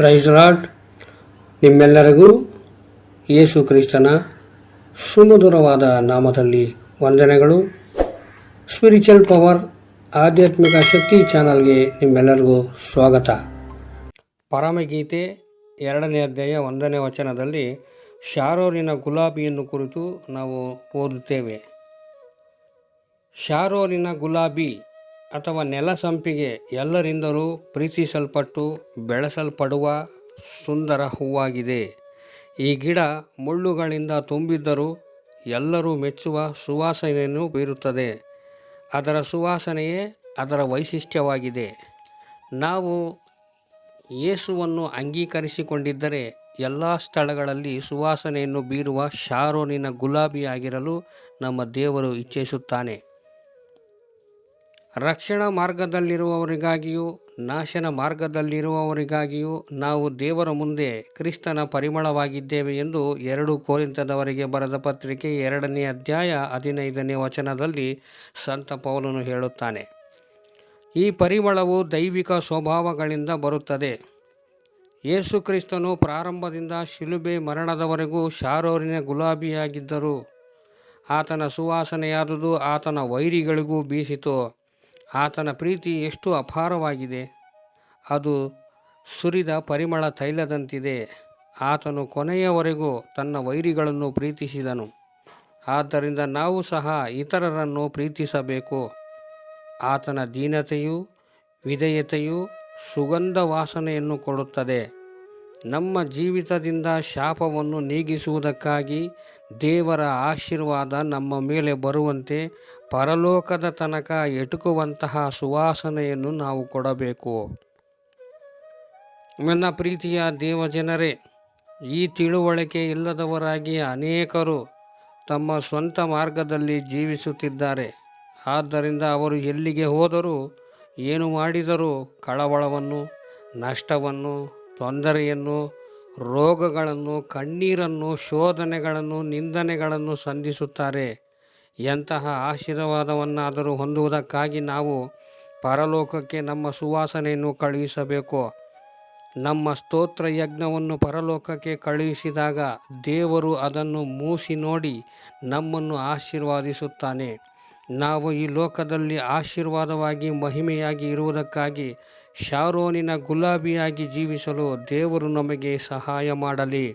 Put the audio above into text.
Price Lad ನಿಮ್ಮೆಲ್ಲರಿಗೂ ಯೇಸು ಕ್ರಿಸ್ತನ ಸುಮಧುರವಾದ ನಾಮದಲ್ಲಿ ವಂದನೆಗಳು. ಸ್ಪಿರಿಚುವಲ್ ಪವರ್ ಆಧ್ಯಾತ್ಮಿಕ ಶಕ್ತಿ ಚಾನಲ್ಗೆ ನಿಮ್ಮೆಲ್ಲರಿಗೂ ಸ್ವಾಗತ. ಪರಮಗೀತೆ ಎರಡನೇ ಅಧ್ಯಾಯ ಒಂದನೇ ವಚನದಲ್ಲಿ ಶಾರೋರಿನ ಗುಲಾಬಿಯನ್ನು ಕುರಿತು ನಾವು ಓದುತ್ತೇವೆ. ಶಾರೋರಿನ ಗುಲಾಬಿ ಅಥವಾ ನೆಲ ಸಂಪಿಗೆ ಎಲ್ಲರಿಂದಲೂ ಪ್ರೀತಿಸಲ್ಪಟ್ಟು ಬೆಳೆಸಲ್ಪಡುವ ಸುಂದರ ಹೂವಾಗಿದೆ. ಈ ಗಿಡ ಮುಳ್ಳುಗಳಿಂದ ತುಂಬಿದ್ದರೂ ಎಲ್ಲರೂ ಮೆಚ್ಚುವ ಸುವಾಸನೆಯನ್ನು ಬೀರುತ್ತದೆ. ಅದರ ಸುವಾಸನೆಯೇ ಅದರ ವೈಶಿಷ್ಟ್ಯವಾಗಿದೆ. ನಾವು ಯೇಸುವನ್ನು ಅಂಗೀಕರಿಸಿಕೊಂಡಿದ್ದರೆ ಎಲ್ಲ ಸ್ಥಳಗಳಲ್ಲಿ ಸುವಾಸನೆಯನ್ನು ಬೀರುವ ಶಾರೋನಿನ ಗುಲಾಬಿಯಾಗಿರಲು ನಮ್ಮ ದೇವರು ಇಚ್ಛಿಸುತ್ತಾನೆ. ರಕ್ಷಣಾ ಮಾರ್ಗದಲ್ಲಿರುವವರಿಗಾಗಿಯೂ, ನಾಶನ ಮಾರ್ಗದಲ್ಲಿರುವವರಿಗಾಗಿಯೂ ನಾವು ದೇವರ ಮುಂದೆ ಕ್ರಿಸ್ತನ ಪರಿಮಳವಾಗಿದ್ದೇವೆ ಎಂದು ಎರಡು ಕೋರಿಂತದವರಿಗೆ ಬರೆದ ಪತ್ರಿಕೆ ಎರಡನೇ ಅಧ್ಯಾಯ ಹದಿನೈದನೇ ವಚನದಲ್ಲಿ ಸಂತ ಪೌಲನು ಹೇಳುತ್ತಾನೆ. ಈ ಪರಿಮಳವು ದೈವಿಕ ಸ್ವಭಾವಗಳಿಂದ ಬರುತ್ತದೆ. ಯೇಸು ಕ್ರಿಸ್ತನು ಪ್ರಾರಂಭದಿಂದ ಶಿಲುಬೆ ಮರಣದವರೆಗೂ ಶಾರೋರಿನ ಗುಲಾಬಿಯಾಗಿದ್ದರು. ಆತನ ಸುವಾಸನೆಯಾದುದು ಆತನ ವೈರಿಗಳಿಗೂ ಬೀಸಿತು. ಆತನ ಪ್ರೀತಿ ಎಷ್ಟು ಅಪಾರವಾಗಿದೆ. ಅದು ಸುರಿದ ಪರಿಮಳ ತೈಲದಂತಿದೆ. ಆತನು ಕೊನೆಯವರೆಗೂ ತನ್ನ ವೈರಿಗಳನ್ನು ಪ್ರೀತಿಸಿದನು. ಆದ್ದರಿಂದ ನಾವು ಸಹ ಇತರರನ್ನು ಪ್ರೀತಿಸಬೇಕು. ಆತನ ದೀನತೆಯು, ವಿಧೇಯತೆಯು ಸುಗಂಧ ವಾಸನೆಯನ್ನು ಕೊಡುತ್ತದೆ. ನಮ್ಮ ಜೀವಿತದಿಂದ ಶಾಪವನ್ನು ನೀಗಿಸುವುದಕ್ಕಾಗಿ ದೇವರ ಆಶೀರ್ವಾದ ನಮ್ಮ ಮೇಲೆ ಬರುವಂತೆ ಪರಲೋಕದ ತನಕ ಎಟುಕುವಂತಹ ಸುವಾಸನೆಯನ್ನು ನಾವು ಕೊಡಬೇಕು. ನನ್ನ ಪ್ರೀತಿಯ ದೇವಜನರೇ, ಈ ತಿಳುವಳಿಕೆ ಇಲ್ಲದವರಾಗಿ ಅನೇಕರು ತಮ್ಮ ಸ್ವಂತ ಮಾರ್ಗದಲ್ಲಿ ಜೀವಿಸುತ್ತಿದ್ದಾರೆ. ಆದ್ದರಿಂದ ಅವರು ಎಲ್ಲಿಗೆ ಹೋದರೂ, ಏನು ಮಾಡಿದರೂ ಕಳವಳವನ್ನು, ನಷ್ಟವನ್ನು, ತೊಂದರೆಯನ್ನು ರೋಗಗಳನ್ನು, ಕಣ್ಣೀರನ್ನು, ಶೋಧನೆಗಳನ್ನು, ನಿಂದನೆಗಳನ್ನು ಸಂಧಿಸುತ್ತಾರೆ. ಎಂತಹ ಆಶೀರ್ವಾದವನ್ನಾದರೂ ಹೊಂದುವುದಕ್ಕಾಗಿ ನಾವು ಪರಲೋಕಕ್ಕೆ ನಮ್ಮ ಸುವಾಸನೆಯನ್ನು ಕಳುಹಿಸಬೇಕು. ನಮ್ಮ ಸ್ತೋತ್ರ ಯಜ್ಞವನ್ನು ಪರಲೋಕಕ್ಕೆ ಕಳುಹಿಸಿದಾಗ ದೇವರು ಅದನ್ನು ಮೂಸಿ ನೋಡಿ ನಮ್ಮನ್ನು ಆಶೀರ್ವಾದಿಸುತ್ತಾನೆ. ನಾವು ಈ ಲೋಕದಲ್ಲಿ ಆಶೀರ್ವಾದವಾಗಿ ಮಹಿಮೆಯಾಗಿ ಇರುವುದಕ್ಕಾಗಿ ಶಾರೋನಿನ ಗುಲಾಬಿಯಾಗಿ ಜೀವಿಸಲು ದೇವರು ನಮಗೆ ಸಹಾಯ ಮಾಡಲಿ.